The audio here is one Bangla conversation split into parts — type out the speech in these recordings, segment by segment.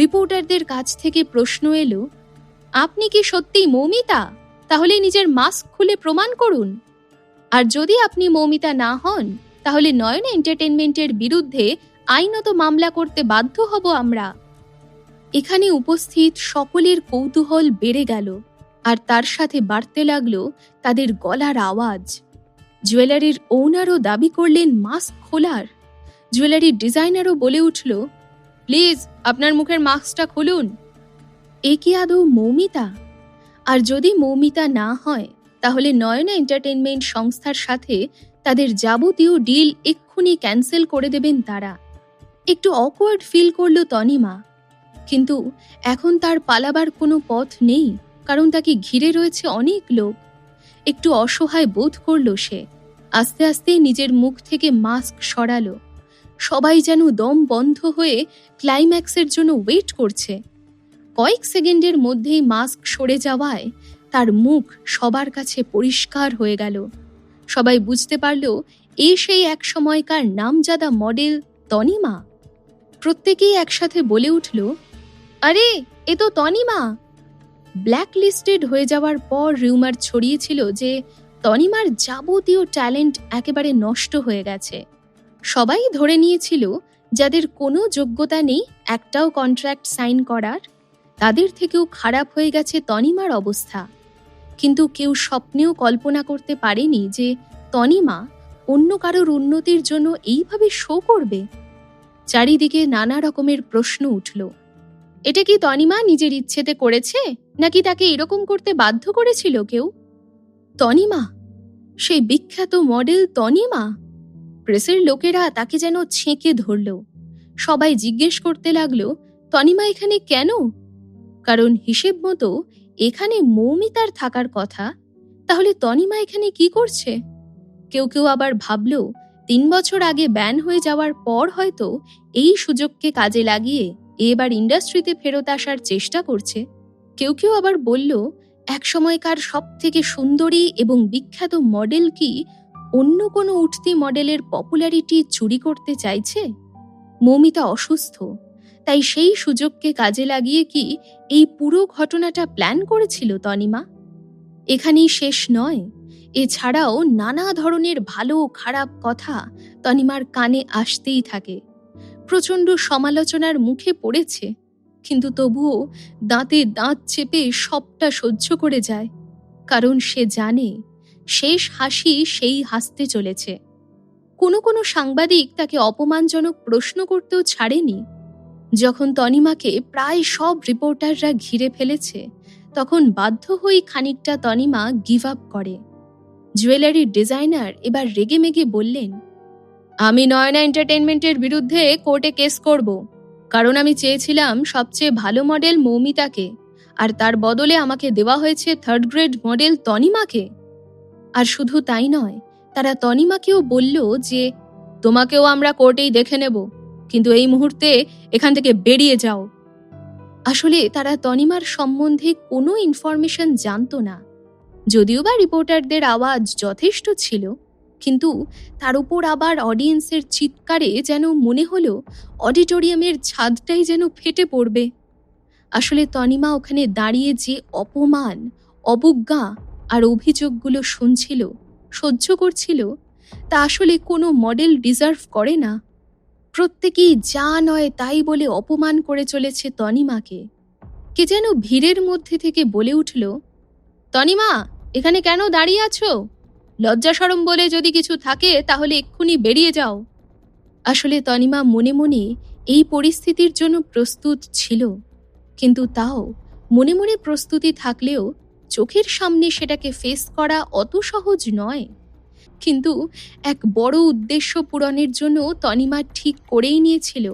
রিপোর্টারদের কাছ থেকে প্রশ্ন এলো, আপনি কি সত্যিই মৌমিতা? তাহলে নিজের মাস্ক খুলে প্রমাণ করুন। আর যদি আপনি মৌমিতা না হন, তাহলে নয়ন এন্টারটেনমেন্টের বিরুদ্ধে আইনত মামলা করতে বাধ্য হব আমরা। এখানে উপস্থিত সকলের কৌতূহল বেড়ে গেল, আর তার সাথে বাড়তে লাগল তাদের গলার আওয়াজ। জুয়েলারির ওনারও দাবি করলেন, মাস্ক খোলার। জুয়েলারির ডিজাইনারও বলে উঠল প্লিজ আপনার মুখের মাস্কটা খুলুন। এ কি আদৌ মৌমিতা? আর যদি মৌমিতা না হয়, তাহলে নয়না এন্টারটেনমেন্ট সংস্থার সাথে তাদের যাবতীয় ডিল এক্ষুনি ক্যান্সেল করে দেবেন তারা। একটু অকওয়ার্ড ফিল করল তনিমা। কিন্তু এখন তার পালাবার কোনো পথ নেই, কারণ তাকে ঘিরে রয়েছে অনেক লোক। একটু অসহায় বোধ করল সে। আস্তে আস্তে নিজের মুখ থেকে মাস্ক সরালো। সবাই যেন দম বন্ধ হয়ে ক্লাইম্যাক্সের জন্য ওয়েট করছে। কয়েক সেকেন্ডের মধ্যেই মাস্ক সরে যাওয়ায় তার মুখ সবার কাছে পরিষ্কার হয়ে গেল। সবাই বুঝতে পারল, এ সেই এক সময়কার নামজাদা মডেল তনিমা। প্রত্যেকেই একসাথে বলে উঠল, আরে, এ তো তনিমা! ব্ল্যাক লিস্টেড হয়ে যাওয়ার পর রিউমার ছড়িয়েছিল যে তনিমার যাবতীয় ট্যালেন্ট একেবারে নষ্ট হয়ে গেছে। সবাই ধরে নিয়েছিল, যাদের কোনো যোগ্যতা নেই একটাও কন্ট্রাক্ট সাইন করার, তাদের থেকেও খারাপ হয়ে গেছে তনিমার অবস্থা। কিন্তু কেউ স্বপ্নেও কল্পনা করতে পারেনি যে তনিমা অন্য কারোর উন্নতির জন্য এইভাবে শো করবে। চারিদিকে নানা রকমের প্রশ্ন উঠল। এটা কি তনিমা নিজের ইচ্ছেতে করেছে, নাকি তাকে এরকম করতে বাধ্য করেছিল কেউ? তনিমা? সেই বিখ্যাত মডেল তনিমা? প্রেসের লোকেরা তাকে যেন ছেঁকে ধরল। সবাই জিজ্ঞেস করতে লাগল, তনিমা এখানে কেন? কারণ হিসেব মতো এখানে মৌমিতার থাকার কথা। তাহলে তনিমা এখানে কি করছে? কেউ কেউ আবার ভাবল, তিন বছর আগে ব্যান হয়ে যাওয়ার পর হয়তো এই সুযোগকে কাজে লাগিয়ে এবার ইন্ডাস্ট্রিতে ফেরত আসার চেষ্টা করছে। কেউ কেউ আবার বলল, একসময়কার সব থেকে সুন্দরী এবং বিখ্যাত মডেল কি অন্য কোনো উঠতি মডেলের পপুলারিটি চুরি করতে চাইছে? মৌমিতা অসুস্থ, তাই সেই সুযোগকে কাজে লাগিয়ে কি এই পুরো ঘটনাটা প্ল্যান করেছিল তনিমা? এখানেই শেষ নয়, এছাড়াও নানা ধরনের ভালো খারাপ কথা তনিমার কানে আসতেই থাকে। প্রচণ্ড সমালোচনার মুখে পড়েছে, কিন্তু তবুও দাঁতে দাঁত চেপে সবটা সহ্য করে যায়, কারণ সে জানে শেষ হাসি সেই হাসতে চলেছে। কোনো কোনো সাংবাদিক তাকে অপমানজনক প্রশ্ন করতেও ছাড়েনি। যখন তনিমাকে প্রায় সব রিপোর্টাররা ঘিরে ফেলেছে, তখন বাধ্য হয়ে খানিকটা তনিমা গিভ আপ করে। জুয়েলারির ডিজাইনার এবার রেগে মেগে বললেন, আমি নয়না এন্টারটেনমেন্টের বিরুদ্ধে কোর্টে কেস করব, কারণ আমি চেয়েছিলাম সবচেয়ে ভালো মডেল মৌমিতাকে, আর তার বদলে আমাকে দেওয়া হয়েছে থার্ড গ্রেড মডেল তনিমাকে। আর শুধু তাই নয়, তারা তনিমাকেও বলল যে, তোমাকেও আমরা কোর্টেই দেখে নেব, কিন্তু এই মুহূর্তে এখান থেকে বেরিয়ে যাও। আসলে তারা তনিমার সম্বন্ধে কোনো ইনফরমেশন জানতো না। যদিও বা রিপোর্টারদের আওয়াজ যথেষ্ট ছিল, কিন্তু তার উপর আবার অডিয়েন্সের চিৎকারে যেন মনে হলো অডিটোরিয়ামের ছাদটাই যেন ফেটে পড়বে। আসলে তনিমা ওখানে দাঁড়িয়ে যে অপমান, অবজ্ঞা আর অভিযোগগুলো শুনছিল, সহ্য করছিল, তা আসলে কোনো মডেল ডিজার্ভ করে না। প্রত্যেকেই যা নয় তাই বলে অপমান করে চলেছে তনিমাকে। কে যেন ভিড়ের মধ্যে থেকে বলে উঠল, তনিমা, এখানে কেন দাঁড়িয়ে আছো? লজ্জা সরম বলে যদি কিছু থাকে তাহলে এক্ষুনি বেরিয়ে যাও। আসলে তনিমা মনে মনে এই পরিস্থিতির জন্য প্রস্তুত ছিল, কিন্তু তাও মনে মনে প্রস্তুতি থাকলেও চোখের সামনে সেটাকে ফেস করা অত সহজ নয়। কিন্তু এক বড় উদ্দেশ্য পূরণের জন্য তনিমা ঠিক করেই নিয়েছিল,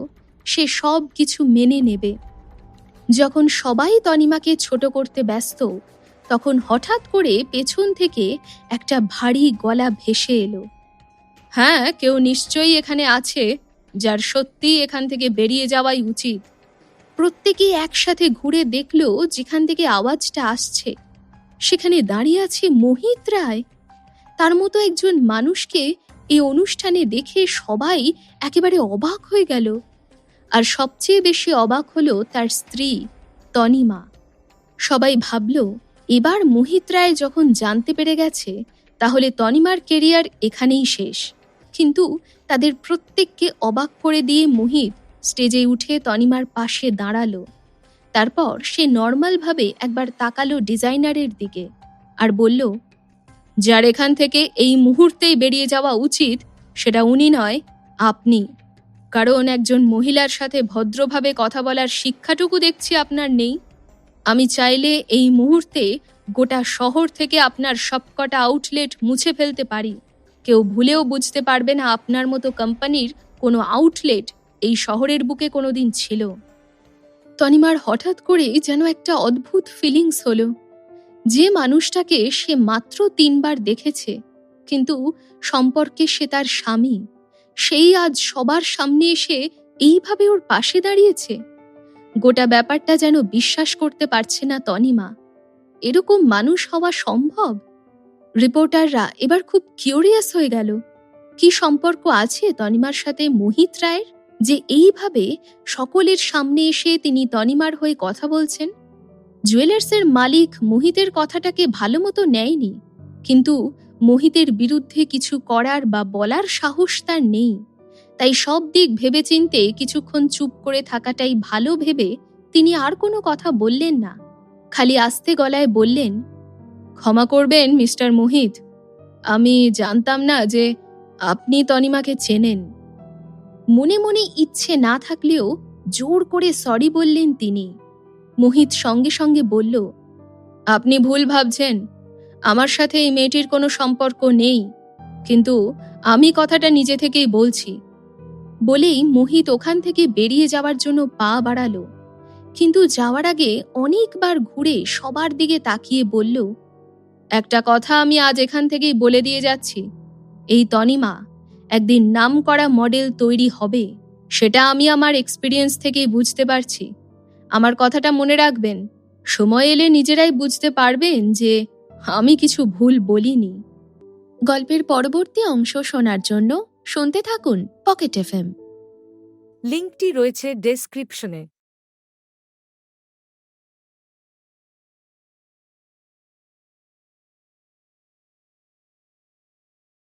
সে সব কিছু মেনে নেবে। যখন সবাই তনিমাকে ছোট করতে ব্যস্ত, তখন হঠাৎ করে পেছন থেকে একটা ভারী গলা ভেসে এলো। হ্যাঁ কেউ নিশ্চয়ই এখানে আছে, যার সত্যি এখান থেকে বেরিয়ে যাওয়াই উচিত। প্রত্যেকেই একসাথে ঘুরে দেখল, যেখান থেকে আওয়াজটা আসছে। সেখানে দাঁড়িয়ে আছে মোহিত রায়। তার মতো একজন মানুষকে এই অনুষ্ঠানে দেখে সবাই একেবারে অবাক হয়ে গেল। আর সবচেয়ে বেশি অবাক হলো তার স্ত্রী, তনিমা। সবাই ভাবল, এবার মোহিত রায় যখন জানতে পেরে গেছে, তাহলে তনিমার কেরিয়ার এখানেই শেষ। কিন্তু তাদের প্রত্যেককে অবাক করে দিয়ে মোহিত স্টেজে উঠে তনিমার পাশে দাঁড়াল। তারপর সে নর্মালভাবে একবার তাকালো ডিজাইনারের দিকে আর বলল, যার এখান থেকে এই মুহূর্তেই বেরিয়ে যাওয়া উচিত সেটা উনি নয়, আপনি। কারণ একজন মহিলার সাথে ভদ্রভাবে কথা বলার শিক্ষাটুকু দেখছি আপনার নেই। আমি চাইলে এই মুহূর্তে গোটা শহর থেকে আপনার সবকটা আউটলেট মুছে ফেলতে পারি। কেউ ভুলেও বুঝতে পারবে না আপনার মতো কোম্পানির কোনো আউটলেট এই শহরের বুকে কোনোদিন ছিল। তনিমার হঠাৎ করে যেন একটা অদ্ভুত ফিলিংস হলো। যে মানুষটাকে সে মাত্র তিনবার দেখেছে, কিন্তু সম্পর্কে সে তার স্বামী, সেই আজ সবার সামনে এসে এইভাবে ওর পাশে দাঁড়িয়েছে? গোটা ব্যাপারটা যেন বিশ্বাস করতে পারছে না তনিমা। এরকম মানুষ হওয়া সম্ভব? রিপোর্টাররা এবার খুব কিউরিয়াস হয়ে গেল। কি সম্পর্ক আছে তনিমার সাথে মোহিত রায়ের? যে এইভাবে সকলের সামনে এসে তিনি তনিমার হয়ে কথা বলছেন। জুয়েলার্সের মালিক মোহিতের কথাটাকে ভালো মতো নেয়নি, কিন্তু মোহিতের বিরুদ্ধে কিছু করার বা বলার সাহস তার নেই। তাই সব দিক ভেবেচিন্তে কিছুক্ষণ চুপ করে থাকাটাই ভালো ভেবে তিনি আর কোনো কথা বললেন না। খালি আস্তে গলায় বললেন, ক্ষমা করবেন, মিস্টার মোহিত। আমি জানতাম না যে আপনি তনিমাকে চেনেন। মনে মনে ইচ্ছে না থাকলেও জোর করে সরি বললেন তিনি। মোহিত সঙ্গে সঙ্গে বলল, আপনি ভুল ভাবছেন। আমার সাথে এই মেয়েটির কোনো সম্পর্ক নেই। কিন্তু আমি কথাটা নিজে থেকেই বলছি। বলেই মোহিত ওখান থেকে বেরিয়ে যাওয়ার জন্য পা বাড়ালো। কিন্তু যাওয়ার আগে অনেকবার ঘুরে সবার দিকে তাকিয়ে বলল, একটা কথা আমি আজ এখান থেকেই বলে দিয়ে যাচ্ছি। এই তনিমা একদিন নাম করা মডেল তৈরি হবে, সেটা আমি আমার এক্সপিরিয়েন্স থেকেই বুঝতে পারছি। আমার কথাটা মনে রাখবেন, সময় এলে নিজেরাই বুঝতে পারবেন যে আমি কিছু ভুল বলিনি। গল্পের পরবর্তী অংশ শোনার জন্য শুনতে থাকুন পকেট এফএম লিঙ্কটি রয়েছে ডেসক্রিপশনে।